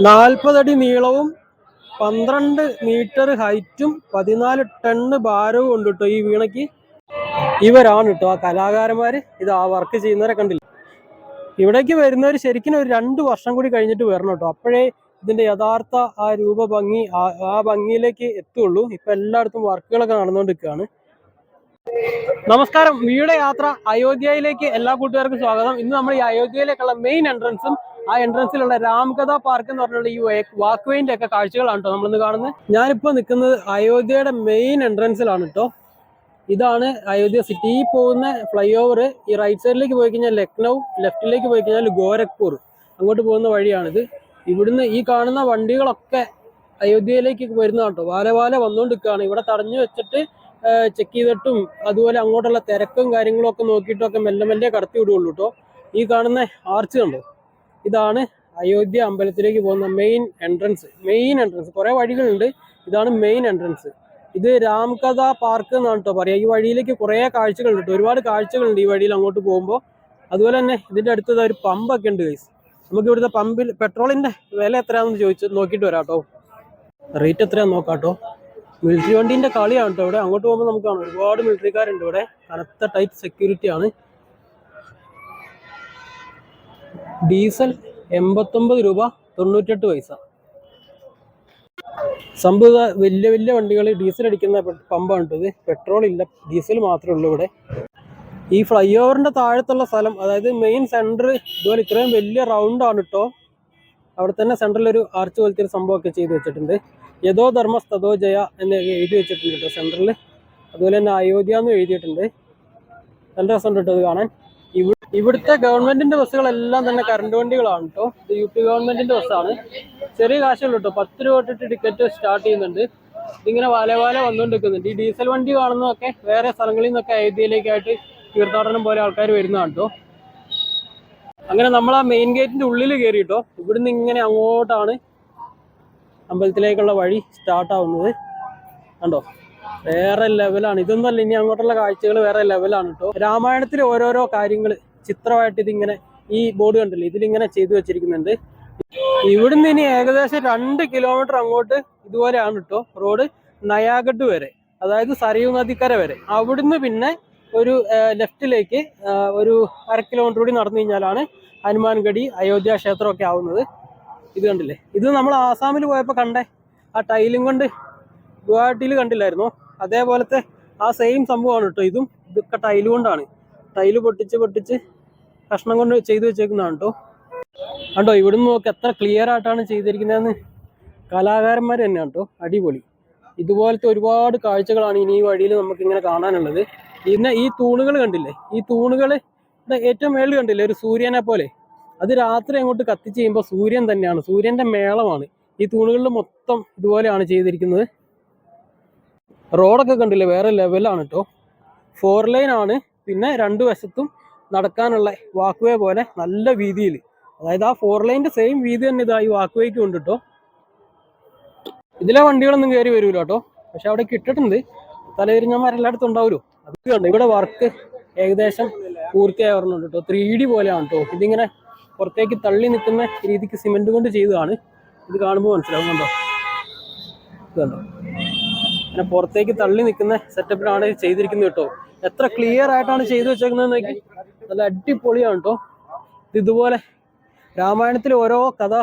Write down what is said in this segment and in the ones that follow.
നാൽപ്പതടി നീളവും പന്ത്രണ്ട് മീറ്റർ ഹൈറ്റും പതിനാല് ടണ്ണ് ഭാരവും ഉണ്ട് കേട്ടോ ഈ വീണയ്ക്ക്. ഇവരാണ് കേട്ടോ ആ കലാകാരന്മാര്. ഇത് ആ വർക്ക് ചെയ്യുന്നവരെ കണ്ടില്ല? ഇവിടേക്ക് വരുന്നവർ ശരിക്കും ഒരു രണ്ട് വർഷം കൂടി കഴിഞ്ഞിട്ട് വരണം കേട്ടോ. അപ്പോഴേ ഇതിന്റെ യഥാർത്ഥ ആ രൂപ ഭംഗി ആ- ഭംഗിയിലേക്ക് എത്തുള്ളൂ. ഇപ്പൊ എല്ലായിടത്തും വർക്കുകളൊക്കെ നടന്നുകൊണ്ടിരിക്കുകയാണ്. നമസ്കാരം. വീട് യാത്ര അയോധ്യയിലേക്ക് എല്ലാ കൂട്ടുകാർക്കും സ്വാഗതം. ഇന്ന് നമ്മൾ ഈ അയോധ്യയിലേക്കുള്ള മെയിൻ എൻട്രൻസും ആ എൻട്രൻസിലുള്ള രാംകഥ പാർക്ക് എന്ന് പറഞ്ഞുള്ള ഈ വാക്വേന്റെ ഒക്കെ കാഴ്ചകളാണ് കേട്ടോ നമ്മളിന്ന് കാണുന്നത്. ഞാനിപ്പോ നിൽക്കുന്നത് അയോധ്യയുടെ മെയിൻ എൻട്രൻസിലാണ് കേട്ടോ. ഇതാണ് അയോധ്യ സിറ്റി പോകുന്ന ഫ്ലൈ ഓവർ ഈ റൈറ്റ് സൈഡിലേക്ക് പോയി കഴിഞ്ഞാൽ ലക്നൗ ലെഫ്റ്റിലേക്ക് പോയി കഴിഞ്ഞാൽ ഗോരഖ്പൂർ. അങ്ങോട്ട് പോകുന്ന വഴിയാണിത്. ഇവിടുന്ന് ഈ കാണുന്ന വണ്ടികളൊക്കെ അയോധ്യയിലേക്ക് വരുന്നതാണ് കേട്ടോ. വാല വാല വന്നുകൊണ്ടിരിക്കുകയാണ് ഇവിടെ തടഞ്ഞു വെച്ചിട്ട് ചെക്ക് ചെയ്തിട്ടും അതുപോലെ അങ്ങോട്ടുള്ള തിരക്കും കാര്യങ്ങളും ഒക്കെ നോക്കിയിട്ടൊക്കെ മെല്ലെ മെല്ലെ കടത്തി വിടുകയുള്ളൂ കേട്ടോ ഈ കാണുന്ന ആർച്ച് കണ്ടോ? ഇതാണ് അയോധ്യ അമ്പലത്തിലേക്ക് പോകുന്ന മെയിൻ എൻട്രൻസ് മെയിൻ എൻട്രൻസ് കുറേ വഴികളുണ്ട്. ഇതാണ് മെയിൻ എൻട്രൻസ് ഇത് രാംകഥ പാർക്ക് എന്നാണ് കേട്ടോ പറയുക ഈ വഴിയിലേക്ക് കുറേ കാഴ്ചകളുണ്ട് കേട്ടോ ഒരുപാട് കാഴ്ചകളുണ്ട് ഈ വഴിയിൽ അങ്ങോട്ട് പോകുമ്പോൾ അതുപോലെ തന്നെ ഇതിന്റെ അടുത്തത് ഒരു പമ്പൊക്കെ ഉണ്ട് ഗൈസ് നമുക്ക് ഇവിടുത്തെ പമ്പിൽ പെട്രോളിന്റെ വില എത്രയാണെന്ന് ചോദിച്ചു നോക്കിയിട്ട് വരാം കേട്ടോ റേറ്റ് എത്രയാണെന്ന് നോക്കാം കേട്ടോ മിലിറ്ററി വണ്ടീന്റെ കളിയാണ് കേട്ടോ ഇവിടെ. അങ്ങോട്ട് പോകുമ്പോൾ നമുക്ക് കാണാം. ഒരുപാട് മിലിറ്ററിക്കാരുണ്ട് ഇവിടെ. കനത്ത ടൈപ്പ് സെക്യൂരിറ്റി ആണ്. ഡീസൽ എൺപത്തൊമ്പത് രൂപ തൊണ്ണൂറ്റെട്ട് പൈസ. സംഭവ വലിയ വലിയ വണ്ടികൾ ഡീസൽ അടിക്കുന്ന പമ്പാണ് ഇത്. പെട്രോൾ ഇല്ല. ഡീസൽ മാത്രമേ ഉള്ളൂ ഇവിടെ. ഈ ഫ്ലൈ ഓവറിന്റെ താഴത്തുള്ള സ്ഥലം അതായത് മെയിൻ സെന്റർ ഇതുപോലെ ഇത്രയും വലിയ റൗണ്ടാണ് കേട്ടോ അവിടെ തന്നെ സെൻട്രൽ ഒരു ആർച്ച് പോലത്തെ ഒരു സംഭവമൊക്കെ ചെയ്തു വെച്ചിട്ടുണ്ട്. യഥോ ധർമ്മസ് തഥോ ജയ എന്ന് എഴുതി വെച്ചിട്ടുണ്ട് കേട്ടോ സെൻട്രൽ അതുപോലെ തന്നെ അയോധ്യ എന്ന് എഴുതിയിട്ടുണ്ട്. നല്ല രസമുണ്ട് കേട്ടോ അത് കാണാൻ. ഇവി- ഇവിടുത്തെ ഗവൺമെന്റിന്റെ ബസ്സുകളെല്ലാം തന്നെ കറണ്ട് വണ്ടികളാണ് കേട്ടോ. ഇത് യു പി ഗവൺമെന്റിന്റെ ബസ്സാണ് ചെറിയ കാശുള്ളൂ കേട്ടോ. പത്ത് രൂപ തൊട്ടിട്ട് ടിക്കറ്റ് സ്റ്റാർട്ട് ചെയ്യുന്നുണ്ട്. ഇതിങ്ങനെ വാല വാല വന്നുകൊണ്ടിരിക്കുന്നുണ്ട്. ഈ ഡീസൽ വണ്ടി കാണുന്നതൊക്കെ വേറെ സ്ഥലങ്ങളിൽ നിന്നൊക്കെ അയോധ്യയിലേക്കായിട്ട് തീർത്ഥാടനം പോലെ ആൾക്കാർ വരുന്നതാണ് കേട്ടോ. അങ്ങനെ നമ്മൾ ആ മെയിൻ ഗേറ്റിന്റെ ഉള്ളിൽ കയറിയിട്ടോ ഇവിടുന്ന് ഇങ്ങനെ അങ്ങോട്ടാണ് അമ്പലത്തിലേക്കുള്ള വഴി സ്റ്റാർട്ട് ആവുന്നത്. കണ്ടോ? വേറെ ലെവലാണ് ഇതൊന്നല്ല ഇനി അങ്ങോട്ടുള്ള കാഴ്ചകൾ വേറെ ലെവലാണ് കേട്ടോ രാമായണത്തിൽ ഓരോരോ കാര്യങ്ങൾ ചിത്രമായിട്ട് ഇതിങ്ങനെ ഈ ബോർഡ് കണ്ടില്ലേ? ഇതിലിങ്ങനെ ചെയ്തു വെച്ചിരിക്കുന്നുണ്ട്. ഇവിടുന്ന് ഇനി ഏകദേശം രണ്ട് കിലോമീറ്റർ അങ്ങോട്ട് ഇതുപോലെയാണ് കേട്ടോ റോഡ് നയാഗഡ് വരെ അതായത് സരയൂ നദിക്കര വരെ. അവിടുന്ന് പിന്നെ ഒരു ലെഫ്റ്റിലേക്ക് ഒരു അര കിലോമീറ്റർ കൂടി നടന്നു കഴിഞ്ഞാലാണ് ഹനുമാൻഗഡി അയോധ്യ ക്ഷേത്രമൊക്കെ ആവുന്നത്. ഇത് കണ്ടില്ലേ? ഇത് നമ്മൾ ആസാമിൽ പോയപ്പോൾ കണ്ടേ ആ ടൈലും കൊണ്ട് ഗുവാഹട്ടിയിൽ കണ്ടില്ലായിരുന്നു? അതേപോലത്തെ ആ സെയിം സംഭവമാണ് കേട്ടോ. ഇതും ഇതൊക്കെ ടൈൽ കൊണ്ടാണ്. ടൈൽ പൊട്ടിച്ച് പൊട്ടിച്ച് കഷ്ണം കൊണ്ട് ചെയ്തു വെച്ചേക്കുന്നതാണ് കേട്ടോ. കണ്ടോ ഇവിടുന്ന് നോക്കി എത്ര ക്ലിയർ ആയിട്ടാണ് ചെയ്തിരിക്കുന്നതെന്ന്. കലാകാരന്മാർ തന്നെയാണ് കേട്ടോ. അടിപൊളി. ഇതുപോലത്തെ ഒരുപാട് കാഴ്ചകളാണ് ഇനി ഈ വഴിയിൽ നമുക്ക് ഇങ്ങനെ കാണാനുള്ളത്. പിന്നെ ഈ തൂണുകൾ കണ്ടില്ലേ? ഈ തൂണുകൾ ഏറ്റവും മേളിൽ കണ്ടില്ലേ? ഒരു സൂര്യനെ പോലെ. അത് രാത്രി അങ്ങോട്ട് കത്തിച്ച് ചെയ്യുമ്പോൾ സൂര്യൻ തന്നെയാണ്. സൂര്യന്റെ മേളമാണ്. ഈ തൂണുകളിൽ മൊത്തം ഇതുപോലെയാണ് ചെയ്തിരിക്കുന്നത്. റോഡൊക്കെ കണ്ടില്ലേ? വേറെ ലെവലാണ് കേട്ടോ ഫോർ ലൈൻ ആണ്. പിന്നെ രണ്ട് വശത്തും നടക്കാനുള്ള വാക്ക് പോലെ നല്ല വീതിയിൽ അതായത് ആ ഫോർ ലൈന്റെ സെയിം വീതി തന്നെ ഇതായി ഈ വാക്ക് ഉണ്ട് കേട്ടോ ഇതിലെ വണ്ടികളൊന്നും കയറി വരൂല കേട്ടോ പക്ഷെ അവിടെ കിട്ടിട്ടുണ്ട് കിട്ടിയിട്ടുണ്ട്. തലതിരിഞ്ഞമാർ എല്ലായിടത്തും ഉണ്ടാവുമല്ലോ അത് കണ്ടോ ഇവിടെ വർക്ക് ഏകദേശം പൂർത്തിയായി വരണുണ്ട് കേട്ടോ. ത്രീ ഡി പോലെയാണ് കേട്ടോ. ഇതിങ്ങനെ പുറത്തേക്ക് തള്ളി നിൽക്കുന്ന രീതിക്ക് സിമെന്റ് കൊണ്ട് ചെയ്തതാണ്. ഇത് കാണുമ്പോൾ മനസ്സിലാവുന്നുണ്ടോ ഇതുണ്ടോ പിന്നെ പുറത്തേക്ക് തള്ളി നിൽക്കുന്ന സെറ്റപ്പിലാണ് ചെയ്തിരിക്കുന്നത് കേട്ടോ. എത്ര ക്ലിയർ ആയിട്ടാണ് ചെയ്തു വെച്ചേക്കുന്നത് നോക്കി. നല്ല അടിപൊളിയാണ് കേട്ടോ. ഇതുപോലെ രാമായണത്തിലെ ഓരോ കഥാ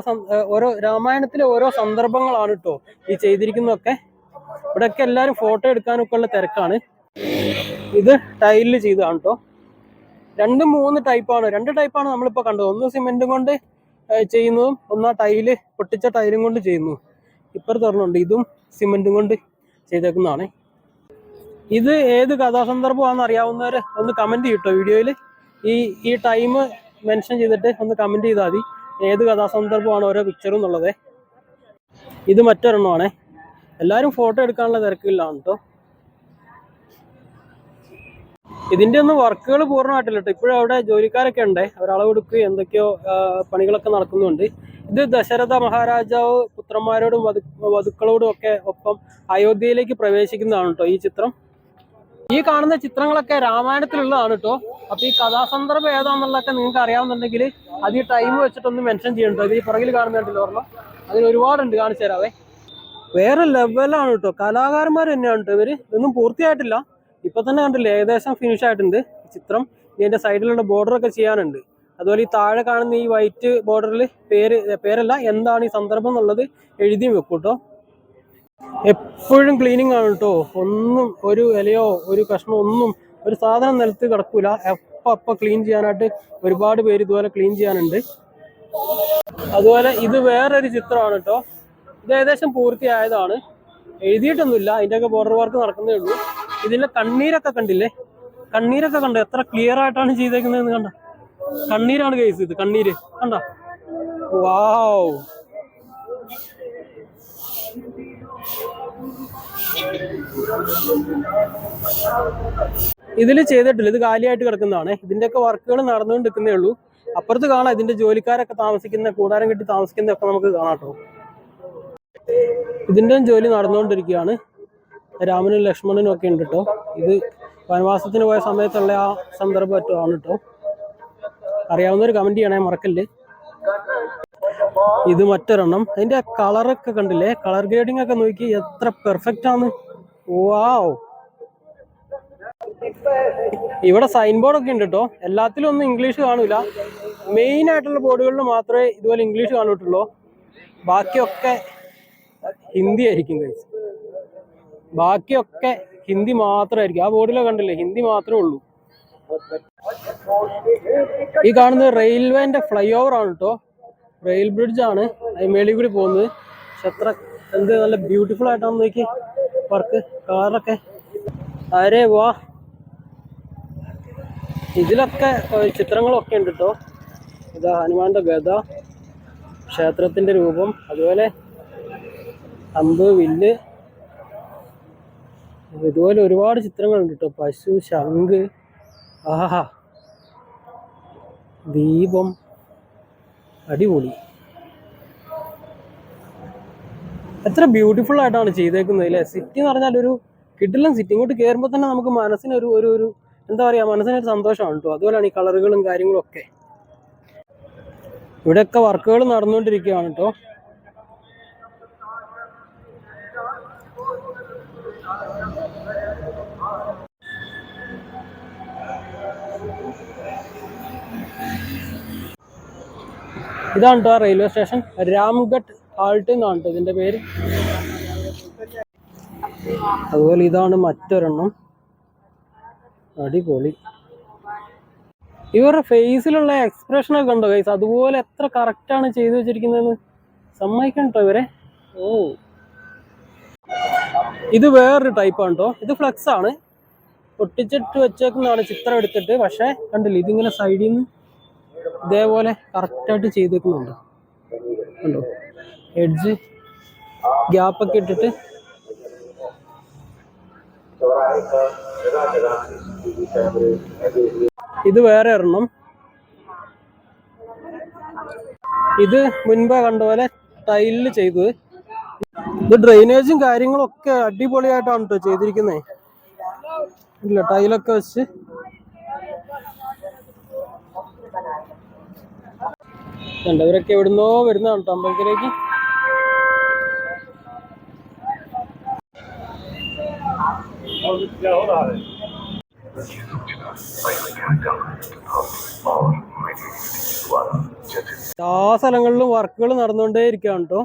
ഓരോ രാമായണത്തിലെ ഓരോ സന്ദർഭങ്ങളാണ് കേട്ടോ ഈ ചെയ്തിരിക്കുന്നതൊക്കെ. ഇവിടെയൊക്കെ എല്ലാവരും ഫോട്ടോ എടുക്കാനൊക്കെ ഉള്ള തിരക്കാണ്. ഇത് ടൈലിൽ ചെയ്തതാണ് കേട്ടോ രണ്ട് മൂന്ന് ടൈപ്പാണ് രണ്ട് ടൈപ്പാണ് നമ്മളിപ്പോൾ കണ്ടത്. ഒന്ന് സിമെന്റും കൊണ്ട് ചെയ്യുന്നതും ഒന്ന് ആ ടൈൽ പൊട്ടിച്ച ടൈലും കൊണ്ട് ചെയ്യുന്നു. ഇപ്പുറത്ത് പറഞ്ഞുണ്ട് ഇതും സിമെന്റും കൊണ്ട് ചെയ്തേക്കുന്നതാണ്. ഇത് ഏത് കഥാസന്ദർഭമാണെന്ന് അറിയാവുന്നവർ ഒന്ന് കമന്റ് ചെയ്യട്ടോ വീഡിയോയിൽ ഈ ഈ ടൈം മെൻഷൻ ചെയ്തിട്ട് ഒന്ന് കമന്റ് ചെയ്താൽ മതി. ഏത് കഥാസന്ദർഭമാണ് ഓരോ പിക്ചറും എന്നുള്ളത്. ഇത് മറ്റൊരെണ്ണമാണ്. എല്ലാവരും ഫോട്ടോ എടുക്കാനുള്ള തിരക്കിലാണ് കേട്ടോ ഇതിന്റെ ഒന്നും വർക്കുകൾ പൂർണമായിട്ടില്ല കേട്ടോ ഇപ്പോഴും അവിടെ ജോലിക്കാരൊക്കെ ഉണ്ട്. അവർ അളവെടുക്കുകയും എന്തൊക്കെയോ പണികളൊക്കെ നടക്കുന്നുണ്ട്. ഇത് ദശരഥ മഹാരാജാവ് പുത്രന്മാരോടും വധു വധുക്കളോടും ഒക്കെ ഒപ്പം അയോധ്യയിലേക്ക് പ്രവേശിക്കുന്നതാണ് കേട്ടോ ഈ ചിത്രം. ഈ കാണുന്ന ചിത്രങ്ങളൊക്കെ രാമായണത്തിലുള്ളതാണ് കേട്ടോ അപ്പൊ ഈ കഥാസന്ദർഭം ഏതാണെന്നുള്ളതൊക്കെ നിങ്ങൾക്ക് അറിയാവുന്നുണ്ടെങ്കിൽ അത് ഈ ടൈം വെച്ചിട്ടൊന്ന് മെൻഷൻ ചെയ്യണ്ടോ ഈ പുറകിൽ കാണുന്നുണ്ടല്ലോ ഓർമ്മ? അതിൽ ഒരുപാടുണ്ട് കാണിച്ചു തരാവേ. വേറെ ലെവലാണ് കേട്ടോ കലാകാരന്മാർ തന്നെയാണ് കേട്ടോ ഇവർ. ഇതൊന്നും പൂർത്തിയായിട്ടില്ല. ഇപ്പൊ തന്നെ കണ്ടില്ലേ ഏകദേശം ഫിനിഷ് ആയിട്ടുണ്ട് ചിത്രം. ഇതിന്റെ സൈഡിലുള്ള ബോർഡർ ഒക്കെ ചെയ്യാനുണ്ട്. അതുപോലെ ഈ താഴെ കാണുന്ന ഈ വൈറ്റ് ബോർഡറിൽ പേര് പേരല്ല എന്താണ് ഈ സന്ദർഭം എന്നുള്ളത് എഴുതിയും വെക്കും കേട്ടോ എപ്പോഴും ക്ലീനിങ് ആണ് കേട്ടോ ഒന്നും ഒരു ഇലയോ ഒരു കഷ്ണമോ ഒന്നും ഒരു സാധനം നിലത്ത് കിടക്കൂല. എപ്പ അപ്പൊ ക്ലീൻ ചെയ്യാനായിട്ട് ഒരുപാട് പേര് ഇതുപോലെ ക്ലീൻ ചെയ്യാനുണ്ട്. അതുപോലെ ഇത് വേറൊരു ചിത്രമാണ് കേട്ടോ ഇത് ഏകദേശം പൂർത്തിയായതാണ്. എഴുതിയിട്ടൊന്നുമില്ല. അതിന്റെയൊക്കെ ബോർഡർ വർക്ക് നടക്കുന്നേ ഉള്ളൂ. ഇതിന്റെ കണ്ണീരൊക്കെ കണ്ടില്ലേ? കണ്ണീരൊക്കെ കണ്ടോ? എത്ര ക്ലിയർ ആയിട്ടാണ് ചെയ്തേക്കുന്നതെന്ന് കണ്ട? കണ്ണീരാണ് കേസ് ഇത് കണ്ണീര്. കണ്ട? വാവ് ഇതിൽ ചെയ്തിട്ടില്ല ഇത് കാലിയായിട്ട് കിടക്കുന്നതാണ്. ഇതിന്റെയൊക്കെ വർക്കുകൾ നടന്നുകൊണ്ടിരിക്കുന്നേ ഉള്ളൂ. അപ്പുറത്ത് കാണാം ഇതിന്റെ ജോലിക്കാരൊക്കെ താമസിക്കുന്ന കൂടാരം കെട്ടി താമസിക്കുന്ന ഒക്കെ നമുക്ക് കാണാട്ടോ കേട്ടോ. ഇതിന്റെ ജോലി നടന്നുകൊണ്ടിരിക്കുകയാണ്. രാമനും ലക്ഷ്മണനും ഒക്കെ ഉണ്ട് കേട്ടോ ഇത് വനവാസത്തിന് പോയ സമയത്തുള്ള ആ സന്ദർഭമാണ് കേട്ടോ അറിയാവുന്നൊരു കമന്റ് ചെയ്യണേ മറക്കല്ലേ. ഇത് മറ്റൊരെണ്ണം. അതിന്റെ കളറൊക്കെ കണ്ടില്ലേ? കളർ ഗ്രേഡിംഗ് ഒക്കെ നോക്കി എത്ര പെർഫെക്റ്റ് ആണ്. വാവ് ഇവിടെ സൈൻ ബോർഡ് ഒക്കെ ഉണ്ട് കേട്ടോ എല്ലാത്തിലും ഒന്നും ഇംഗ്ലീഷ് കാണൂല മെയിൻ ആയിട്ടുള്ള ബോർഡുകളിൽ മാത്രമേ ഇതുപോലെ ഇംഗ്ലീഷ് കാണൂട്ടുള്ളൂ. ബാക്കിയൊക്കെ ഹിന്ദി ആയിരിക്കും guys. ബാക്കിയൊക്കെ ഹിന്ദി മാത്രമായിരിക്കും. ആ ബോർഡിലെ കണ്ടില്ലേ? ഹിന്ദി മാത്രമേ ഉള്ളൂ. ഈ കാണുന്നത് റെയിൽവേന്റെ ഫ്ലൈ ഓവർ ആണ് കേട്ടോ റെയിൽ ബ്രിഡ്ജ് ആണ്. മേളിൽ കൂടി പോകുന്നത്. പക്ഷെ എത്ര എന്ത് നല്ല ബ്യൂട്ടിഫുൾ ആയിട്ടാണ് നോക്കി. വർക്ക് കാറൊക്കെ അരേ വാ. ഇതിലൊക്കെ ചിത്രങ്ങളൊക്കെ ഉണ്ട് കേട്ടോ ഇതാ ഹനുമാന്റെ ഗത ക്ഷേത്രത്തിന്റെ രൂപം അതുപോലെ അമ്പ് വില്ല് ഇതുപോലെ ഒരുപാട് ചിത്രങ്ങളുണ്ട് കേട്ടോ പശു ശംഖ് ആഹാ. ദീപം. അടിപൊളി. എത്ര ബ്യൂട്ടിഫുൾ ആയിട്ടാണ് ചെയ്തേക്കുന്നത് അല്ലേ സിറ്റി എന്ന് പറഞ്ഞാൽ ഒരു കിട്ടില്ല സിറ്റി ഇങ്ങോട്ട് കയറുമ്പോൾ തന്നെ നമുക്ക് മനസ്സിനൊരു ഒരു ഒരു എന്താ പറയുക മനസ്സിനൊരു സന്തോഷമാണ് കേട്ടോ അതുപോലെയാണ് ഈ കളറുകളും കാര്യങ്ങളും ഒക്കെ. ഇവിടെയൊക്കെ വർക്കുകൾ നടന്നുകൊണ്ടിരിക്കുകയാണ് കേട്ടോ ഇതാണ് കേട്ടോ റെയിൽവേ സ്റ്റേഷൻ രാംഗഡ് ഹാൾട്ട് എന്നാണ് കേട്ടോ ഇതിന്റെ പേര്. അതുപോലെ ഇതാണ് മറ്റൊരെണ്ണം. അടിപൊളി. ഇവരുടെ ഫേസിലുള്ള എക്സ്പ്രഷൻ ഒക്കെ കണ്ടോ ഗൈസ് അതുപോലെ എത്ര കറക്റ്റ് ആണ് ചെയ്തു വെച്ചിരിക്കുന്നതെന്ന്? സമ്മതിക്കണം കേട്ടോ ഇവരെ. ഓ. ഇത് വേറൊരു ടൈപ്പാണ് കേട്ടോ ഇത് ഫ്ലെക്സ് ആണ്. പൊട്ടിച്ചിട്ട് വെച്ചേക്കുന്നതാണ് ചിത്രം എടുത്തിട്ട്. പക്ഷേ കണ്ടില്ല ഇതിങ്ങനെ സൈഡിൽ നിന്ന് ഇതേപോലെ കറക്റ്റായിട്ട് ചെയ്തേക്കുന്നുണ്ട്. കണ്ടോ? എഡ്ജ് ഗ്യാപ്പൊക്കെ ഇട്ടിട്ട് ഇത് വേറെ ഒരെണ്ണം. ഇത് മുൻപേ കണ്ടപോലെ ടൈലിൽ ചെയ്തത്. ഇത് ഡ്രെയിനേജും കാര്യങ്ങളും ഒക്കെ അടിപൊളിയായിട്ടാണ് കേട്ടോ ചെയ്തിരിക്കുന്നത് ഇല്ല ടൈലൊക്കെ വെച്ച് കണ്ടോ, ഇവരൊക്കെ എവിടുന്നോ വരുന്നതാണ് അമ്പലത്തിലേക്ക് എല്ലാ സ്ഥലങ്ങളിലും വർക്കുകൾ നടന്നുകൊണ്ടേ ഇരിക്കുകയാണ് കേട്ടോ.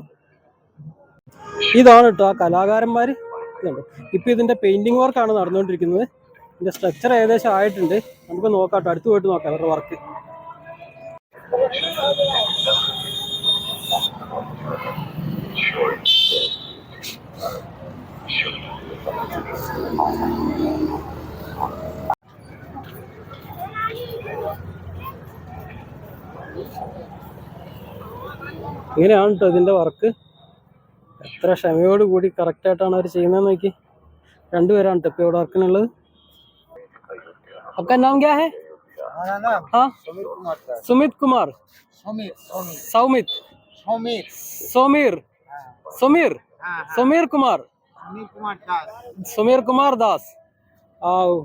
ഇതാണ് കേട്ടോ ആ കലാകാരന്മാര്. ഇതുണ്ട്. ഇപ്പൊ ഇതിന്റെ പെയിന്റിംഗ് വർക്കാണ് നടന്നുകൊണ്ടിരിക്കുന്നത്. ഇതിന്റെ സ്ട്രക്ചർ ഏകദേശം ആയിട്ടുണ്ട്. നമുക്ക് നോക്കാം കേട്ടോ. അടുത്ത് പോയിട്ട് നോക്കാം അവരുടെ വർക്ക് ഇങ്ങനെയാണ് കേട്ടോ ഇതിന്റെ വർക്ക്. എത്ര ക്ഷമയോട് കൂടി കറക്റ്റായിട്ടാണ് അവർ ചെയ്യുന്നത് നോക്കി. രണ്ടുപേരാണ് ടെപ്പി ഇവിടെ വർക്കിനുള്ളത് ഒക്കെ എന്നാ ഹേ? है हाँ? सुमित कुमार सुमित कुमार। सुमित सोमीर। हाँ। सुमीर? हाँ सुमीर कुमार। सुमित कुमार दास। सुमीर कुमार दास। आओ।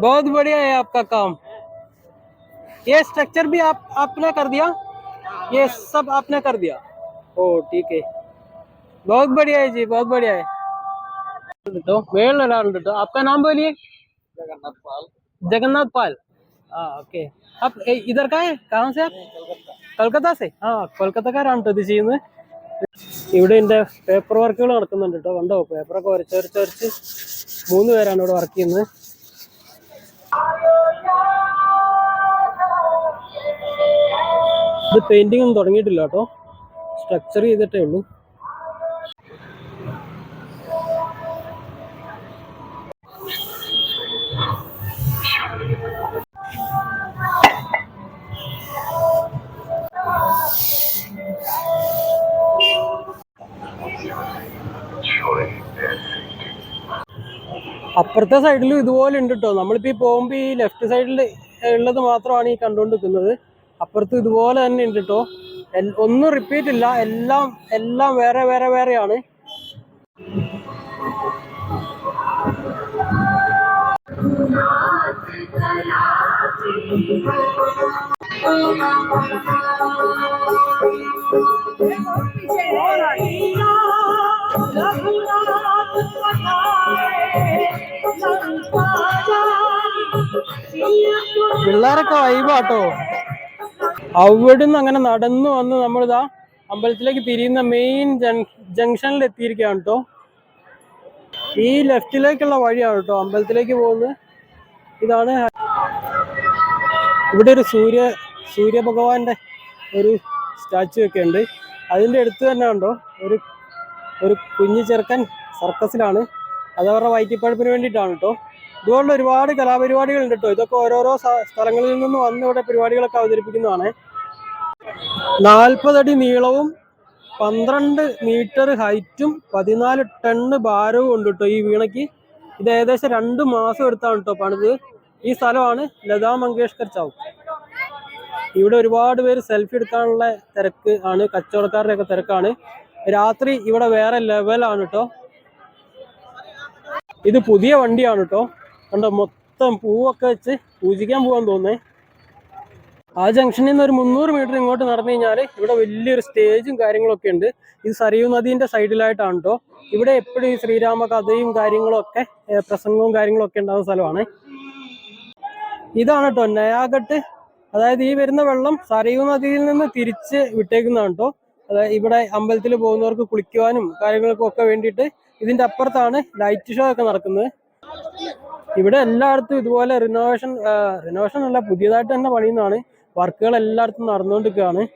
बहुत बढ़िया है आपका काम। ये स्ट्रक्चर भी आप आपने कर दिया? ये सब आपने कर दिया? ओ ठीक है। बहुत बढ़िया है जी बहुत बढ़िया है। तो मेल आपका नाम बोलिए? जगन्नाथ पाल। जगन्नाथ पाल। हाँ ओके आप ए, इधर का है कहाँ से आप കൽക്കത്ത സേ ആ കൊൽക്കത്തക്കാരാണ് കേട്ടോ ഇത് ചെയ്യുന്നത് ഇവിടെ എൻ്റെ പേപ്പർ വർക്കുകൾ നടക്കുന്നുണ്ട് കേട്ടോ കണ്ടോ പേപ്പറൊക്കെ വരച്ച് വരച്ച് വരച്ച് മൂന്ന് പേരാണ് ഇവിടെ വർക്ക് ചെയ്യുന്നത് ഇത് പെയിന്റിംഗ് ഒന്നും തുടങ്ങിയിട്ടില്ല കേട്ടോ സ്ട്രക്ചർ ചെയ്തിട്ടേ ഉള്ളൂ അപ്പുറത്തെ സൈഡിലും ഇതുപോലെ ഉണ്ട് കേട്ടോ നമ്മളിപ്പോ ഈ പോകുമ്പോ ഈ ലെഫ്റ്റ് സൈഡിൽ ഉള്ളത് മാത്രമാണ് ഈ കണ്ടുകൊണ്ടിരിക്കുന്നത്. അപ്പുറത്ത് ഇതുപോലെ തന്നെ ഉണ്ട് കേട്ടോ ഒന്നും റിപ്പീറ്റ് ഇല്ല. എല്ലാം എല്ലാം വേറെ വേറെ വേറെയാണ്. പിള്ളേരൊക്കെ വൈബാട്ടോ അവിടുന്ന് അങ്ങനെ നടന്നു വന്ന് നമ്മളിതാ അമ്പലത്തിലേക്ക് തിരിയുന്ന മെയിൻ ജംഗ്ഷനിൽ എത്തിയിരിക്കുകയാണ് കേട്ടോ ഈ ലെഫ്റ്റിലേക്കുള്ള വഴിയാണ് കേട്ടോ അമ്പലത്തിലേക്ക് പോകുന്നത്. ഇതാണ് ഇവിടെ ഒരു സൂര്യ സൂര്യഭഗവാന്റെ ഒരു സ്റ്റാച്ചു ഒക്കെ ഉണ്ട്. അതിന്റെ അടുത്ത് തന്നെ ഉണ്ടോ ഒരു ഒരു കുഞ്ഞു ചെറുക്കൻ സർക്കസിലാണ് അത് അവരുടെ വയറ്റിപ്പഴപ്പിന് വേണ്ടിയിട്ടാണ് കേട്ടോ ഇതുപോലുള്ള ഒരുപാട് കലാപരിപാടികൾ ഉണ്ട് കേട്ടോ ഇതൊക്കെ ഓരോരോ സ്ഥലങ്ങളിൽ നിന്ന് വന്ന് ഇവിടെ പരിപാടികളൊക്കെ അവതരിപ്പിക്കുന്നതാണ്. നാൽപ്പതടി നീളവും പന്ത്രണ്ട് മീറ്റർ ഹൈറ്റും പതിനാല് ടണ്ണ് ഭാരവും ഉണ്ട് കേട്ടോ ഈ വീണയ്ക്ക്. ഇത് ഏകദേശം രണ്ട് മാസം എടുത്താണ് കേട്ടോ പണിത്. ഈ സ്ഥലമാണ് ലതാ മങ്കേഷ്കർ ചൗക്ക്. ഇവിടെ ഒരുപാട് പേര് സെൽഫി എടുക്കാനുള്ള തിരക്ക് ആണ് കച്ചവടക്കാരുടെയൊക്കെ തിരക്കാണ്. രാത്രി ഇവിടെ വേറെ ലെവലാണ് കേട്ടോ ഇത് പുതിയ വണ്ടിയാണ് കേട്ടോ കണ്ടോ മൊത്തം പൂവൊക്കെ വെച്ച് പൂജിക്കാൻ പോകാൻ തോന്നേ ആ ജംഗ്ഷനിൽ നിന്ന് ഒരു മുന്നൂറ് മീറ്റർ ഇങ്ങോട്ട് നടന്നു കഴിഞ്ഞാൽ ഇവിടെ വലിയൊരു സ്റ്റേജും കാര്യങ്ങളൊക്കെ ഉണ്ട്. ഇത് സരയൂ നദീന്റെ സൈഡിലായിട്ടാണ് കേട്ടോ ഇവിടെ എപ്പോഴും ഈ ശ്രീരാമ കഥയും കാര്യങ്ങളൊക്കെ പ്രസംഗവും കാര്യങ്ങളും ഒക്കെ ഉണ്ടാകുന്ന സ്ഥലമാണ്. ഇതാണ് കേട്ടോ നയാഗട്ട്. അതായത് ഈ വരുന്ന വെള്ളം സരയൂ നദിയിൽ നിന്ന് തിരിച്ച് വിട്ടേക്കുന്നതാണ് കേട്ടോ അതായത് ഇവിടെ അമ്പലത്തിൽ പോകുന്നവർക്ക് കുളിക്കുവാനും കാര്യങ്ങൾക്കും ഒക്കെ വേണ്ടിയിട്ട് ഇതിന്റെ അപ്പുറത്താണ് ലൈറ്റ് ഷോ ഒക്കെ നടക്കുന്നത്. ഇവിടെ എല്ലായിടത്തും ഇതുപോലെ റിനോവേഷൻ റിനോവേഷൻ അല്ല പുതിയതായിട്ട് തന്നെ പണിയുന്നതാണ്. വർക്കുകൾ എല്ലായിടത്തും നടന്നുകൊണ്ടിരിക്കുകയാണ്.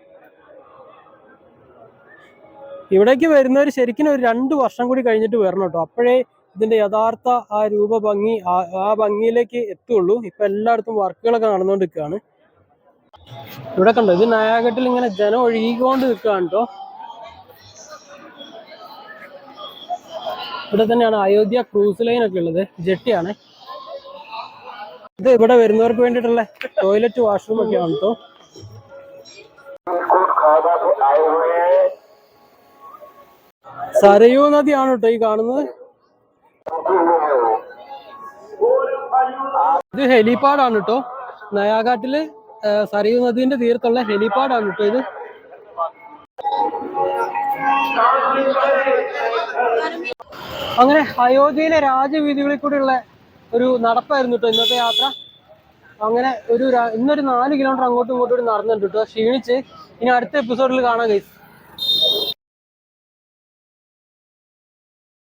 ഇവിടേക്ക് വരുന്നവർ ശരിക്കും ഒരു രണ്ട് വർഷം കൂടി കഴിഞ്ഞിട്ട് വരണം കേട്ടോ. അപ്പോഴേ ഇതിന്റെ യഥാർത്ഥ ആ രൂപ ഭംഗി ആ- ഭംഗിയിലേക്ക് എത്തുള്ളൂ. ഇപ്പൊ എല്ലായിടത്തും വർക്കുകളൊക്കെ നടന്നുകൊണ്ടിരിക്കുകയാണ്. ഇവിടെ കണ്ടോ ഇത് നയാഗട്ടിൽ ഇങ്ങനെ ജനം ഒഴുകിക്കൊണ്ട് നിൽക്കുകയാണ് കേട്ടോ. ഇവിടെ തന്നെയാണ് അയോധ്യ ക്രൂസ് ലൈൻ ഒക്കെ ഉള്ളത്. ജെട്ടിയാണ്. ഇത് ഇവിടെ വരുന്നവർക്ക് വേണ്ടിയിട്ടുള്ള ടോയ്ലറ്റ് വാഷ്റൂം ഒക്കെ കേട്ടോ സരയൂ നദിയാണ് കേട്ടോ ഈ കാണുന്നത്. ഇത് ഹെലിപാഡാണ് കേട്ടോ നയാഘാട്ടിൽ സരയൂ നദീന്റെ തീരത്തുള്ള ഹെലിപാഡാണ് കേട്ടോ ഇത്. അങ്ങനെ അയോധ്യയിലെ രാജവീതികളിൽ കൂടെയുള്ള ഒരു നടപ്പായിരുന്നു കേട്ടോ ഇന്നത്തെ യാത്ര. അങ്ങനെ ഒരു ഇന്നൊരു നാല് കിലോമീറ്റർ അങ്ങോട്ടും ഇങ്ങോട്ടും നടന്നിട്ടുണ്ട് കേട്ടോ ക്ഷീണിച്ച്. ഇനി അടുത്ത എപ്പിസോഡിൽ കാണാം ഗൈസ്